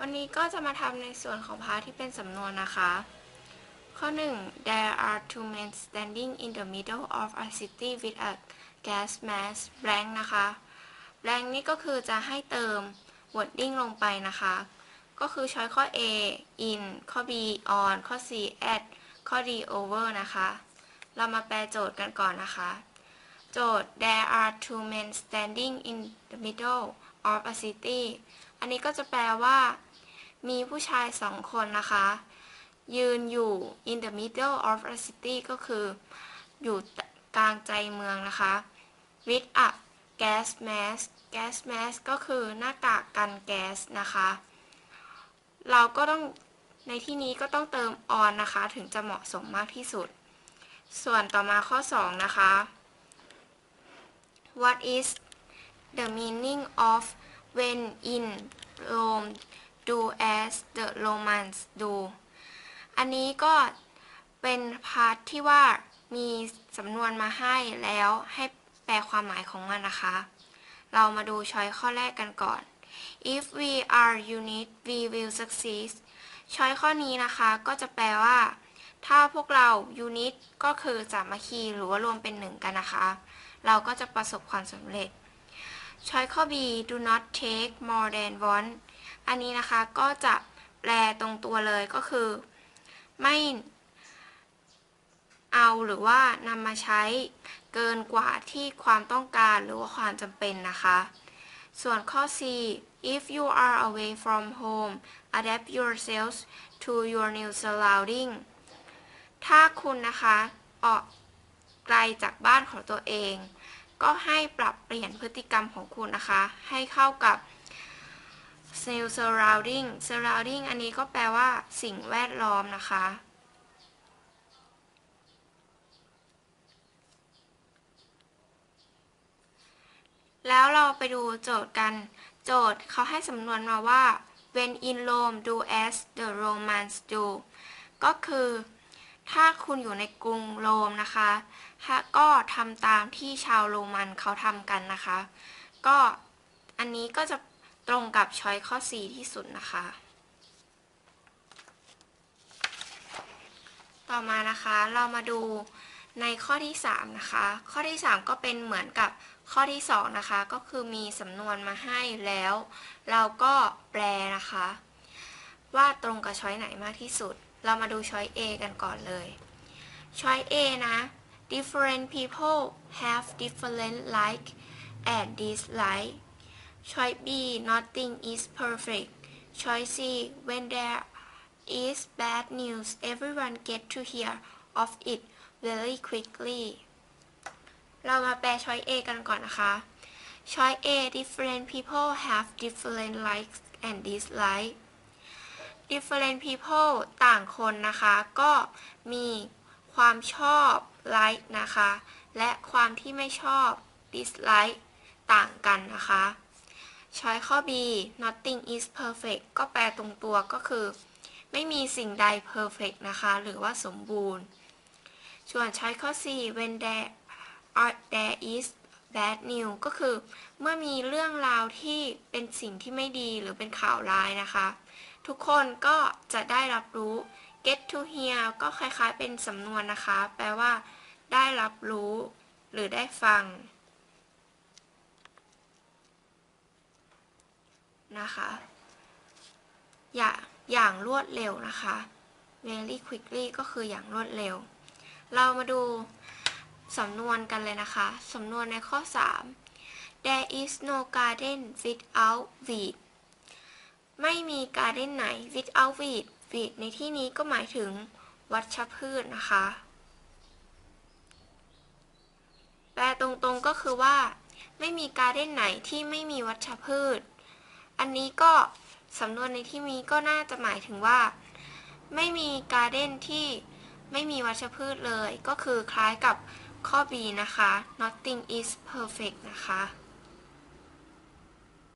วันนี้ก็จะมาทำในส่วนของพาร์ทที่เป็นสำนวนนะคะ ข้อ 1 There are two men standing in the middle of a city with a gas mask blank นะคะ blank นี่ก็คือจะให้เติม wording ลงไปนะคะ ก็คือช้อยข้อ A in ข้อ B on ข้อ C at ข้อ D over นะคะ เรามาแปลโจทย์กันก่อนนะคะ โจทย์ There are two men standing in the middle of a city นนี้ก็จะแปลว่า มีผู้ชายสองคนนะคะ ยืนอยู่ in the middle of a city ก็คือ อยู่กลางใจเมืองนะคะ with a gas mask gas mask ก็คือหน้ากากกันแก๊สนะคะ เราก็ต้องในที่นี้ก็ต้องเติม on นะคะ ถึงจะเหมาะสมมากที่สุด ส่วนต่อมาข้อ 2 นะคะ What is the meaning of when in Rome do as the Romans do อันนี้ก็เป็นพาร์ทที่ว่ามีสำนวนมาให้แล้วให้แปลความหมายของมันนะคะ เรามาดูช้อยข้อแรกกันก่อน if we are unit we will succeed ช้อยข้อนี้นะคะก็จะแปลว่า ถ้าพวกเรา unit ก็คือสามัคคีหรือว่ารวมเป็นหนึ่งกันนะคะ เราก็จะประสบความสำเร็จ ช้อยข้อ B do not take more than one อันนี้นะคะก็จะแปลตรงตัวเลยก็คือ ไม่เอาหรือว่านำมาใช้เกินกว่าที่ความต้องการหรือว่าความจำเป็นนะคะ ส่วนข้อ C if you are away from home adapt yourselves to your new surrounding ถ้าคุณนะคะออกไกลจากบ้านของตัวเอง ก็ให้ปรับเปลี่ยนพฤติกรรมของคุณนะคะ ให้เข้ากับ new surrounding surrounding อันนี้ก็แปลว่าสิ่งแวดล้อมนะคะ แล้วเราไปดูโจทย์กัน โจทย์เขาให้สำนวนมาว่า when in Rome do as the Romans do ก็คือ ถ้าคุณอยู่ในกรุงโรมนะคะก็ทำตามที่ชาวโรมันเขาทำกันนะคะ ก็อันนี้ก็จะตรงกับช้อยข้อ 4 ที่สุดนะคะ ต่อมานะคะเรามาดูในข้อที่ 3 นะคะ ข้อที่ 3 ก็เป็นเหมือนกับข้อที่ 2 นะคะ ก็คือมีสำนวนมาให้แล้ว เราก็แปลนะคะ ว่าตรงกับช้อยไหนมากที่สุด เรามาดูช้อย A กันก่อนเลย ช้อย A นะ different people have different like and dislike Choice B nothing is perfect Choice C when there is bad news everyone get to hear of it very quickly เรามาแปล Choice A กันก่อนนะคะ Choice A different people have different likes and dislikes different people ต่างคนนะคะ ก็มีความชอบ like นะคะ และความที่ไม่ชอบ dislike ต่างกันนะคะ ช้อยข้อ B nothing is perfect ก็แปลตรงตัวก็คือ ไม่มีสิ่งใด perfect นะคะ หรือว่าสมบูรณ์ ส่วนช้อยข้อ C when there are there is bad news ก็คือ เมื่อมีเรื่องราวที่เป็นสิ่งที่ไม่ดีหรือเป็นข่าวร้ายนะคะ ทุกคนก็จะได้รับรู้ get to hear ก็คล้ายๆเป็นสำนวนนะคะ แปลว่า ได้รับรู้ หรือได้ฟัง นะคะ อย่าอย่างรวดเร็วนะคะ very quickly ก็คืออย่างรวดเร็ว เรามาดูสำนวนกันเลยนะคะ สำนวนในข้อ 3 there is no garden without weed ไม่มีการเด้นไหน without weed weed ในที่นี้ก็หมายถึงวัชพืชนะคะ แปลตรงๆก็คือว่า ไม่มีการเด้นไหนที่ไม่มีวัชพืช อันนี้ก็สำนวนในที่นี้ก็น่าจะหมายถึงว่า ไม่มีการเด้นที่ไม่มีวัชพืชเลย ก็คือคล้ายกับข้อ B นะคะ nothing is perfect นะคะ